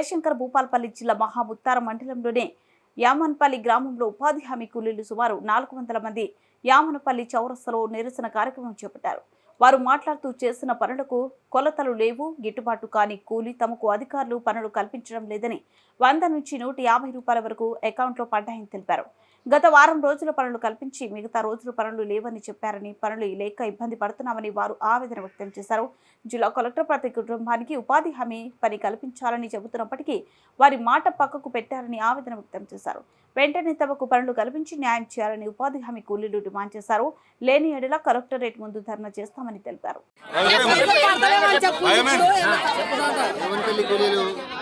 జయశంకర్ భూపాల్పల్లి జిల్లా మహాముత్తార మండలంలోని యామన్పల్లి గ్రామంలో ఉపాధి హామీ కూలీలు సుమారు నాలుగు వందల మంది యామనపల్లి చౌరస్తలో నిరసన కార్యక్రమం చేపట్టారు. వారు మాట్లాడుతూ చేసిన పనులకు కొలతలు లేవు గిట్టుబాటు కాని కూలీ తమకు అధికారులు పనులు కల్పించడం లేదని వంద నుంచి నూట యాభై రూపాయల వరకు అకౌంట్లో పడ్డాయని తెలిపారు. గత వారం రోజుల పనులు కల్పించి మిగతా రోజుల పనులు లేవని చెప్పారని పనులు లేక ఇబ్బంది పడుతున్నామని వారు ఆవేదన వ్యక్తం చేశారు. జిల్లా కలెక్టర్ ప్రతి కుటుంబానికి ఉపాధి హామీ పని కల్పించాలని చెబుతున్నప్పటికీ వారి మాట పక్కకు పెట్టారని ఆవేదన వ్యక్తం చేశారు. వెంటనే తమకు పనులు కల్పించి న్యాయం చేయాలని ఉపాధి హామీ కూలీలు డిమాండ్ చేశారు. లేని ఎడల కలెక్టరేట్ ముందు ధర్నా చేస్తామని తెలిపారు.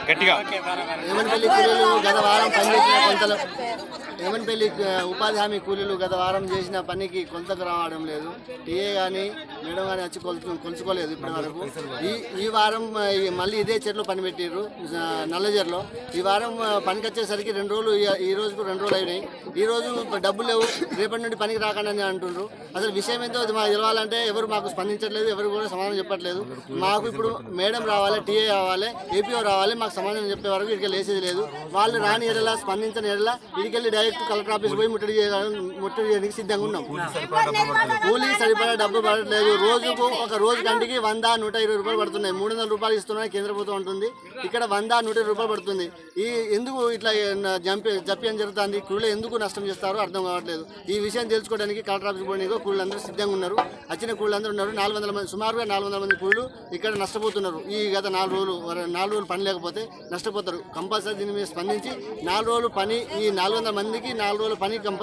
గట్టిగా. ఏమన్పల్లి కూలీలు గత వారం పనిచేసిన కొంతలు ఏమన్పల్లి ఉపాధి హామీ కూలీలు గత వారం చేసిన పనికి కొంతకు రావడం లేదు. టీఏ కానీ మేడం కానీ వచ్చి కొలుచు కొలుచుకోలేదు ఇప్పటి వరకు. ఈ ఈ వారం మళ్ళీ ఇదే చెట్లు పని పెట్టిర్రు ఆ, నల్లజర్లో. ఈ వారం పనికి వచ్చేసరికి రెండు రోజులు ఈ- ఈ రోజుకు రెండు రోజులు అయినాయి. ఈ రోజు డబ్బులు లేవు రేపటి నుండి పనికి రాకండి అని అంటుండ్రు. అసలు విషయం ఏంటో అది మాకు తెలవాలంటే ఎవరు మాకు స్పందించట్లేదు ఎవరు కూడా సమాధానం చెప్పట్లేదు. మాకు ఇప్పుడు మేడం రావాలి టీఏ రావాలి ఏపీఓ రావాలి మాకు సమాధానం చెప్పే వరకు ఇక్కడికి లేసేది లేదు. వాళ్ళు రాని ఎడలా స్పందించని ఎడలా ఇక్కడికి డైరెక్ట్ కలెక్టర్ ఆఫీస్ పోయి ముట్టడి చేయాలని ముట్టడి చేయడానికి సిద్ధంగా ఉన్నాం. కూలీ సరిపడా డబ్బు పడట్లేదు. రోజుకు ఒక రోజు గంటకి వంద నూట ఇరవై రూపాయలు పడుతున్నాయి. మూడు వందల రూపాయలు ఇస్తున్నాయి కేంద్ర ప్రభుత్వం ఉంటుంది ఇక్కడ వంద నూట రూపాయలు పడుతుంది. ఈ ఎందుకు ఇట్లా జంపి జప్యం జరుగుతుంది? కూలీలు ఎందుకు నష్టం చేస్తారో అర్థం కావట్లేదు. ఈ విషయం తెలుసుకోవడానికి కలెక్టర్ ఆఫీస్ పోయినాక కూలీలందరూ సిద్ధంగా ఉన్నారు. వచ్చిన కూలీలందరూ ఉన్నారు. నాలుగు వందల మంది సుమారుగా నాలుగు వందల మంది కూలీలు ఇక్కడ నష్టపోతున్నారు. ఈ గత నాలుగు రోజులు నాలుగు రోజులు పని లేకపోతే నష్టపోతారు. కంపల్సరీ దీని మీద స్పందించి నాలుగు రోజులు పని ఈ నాలుగు వందల మందికి నాలుగు రోజులు పని కంపల్సరీ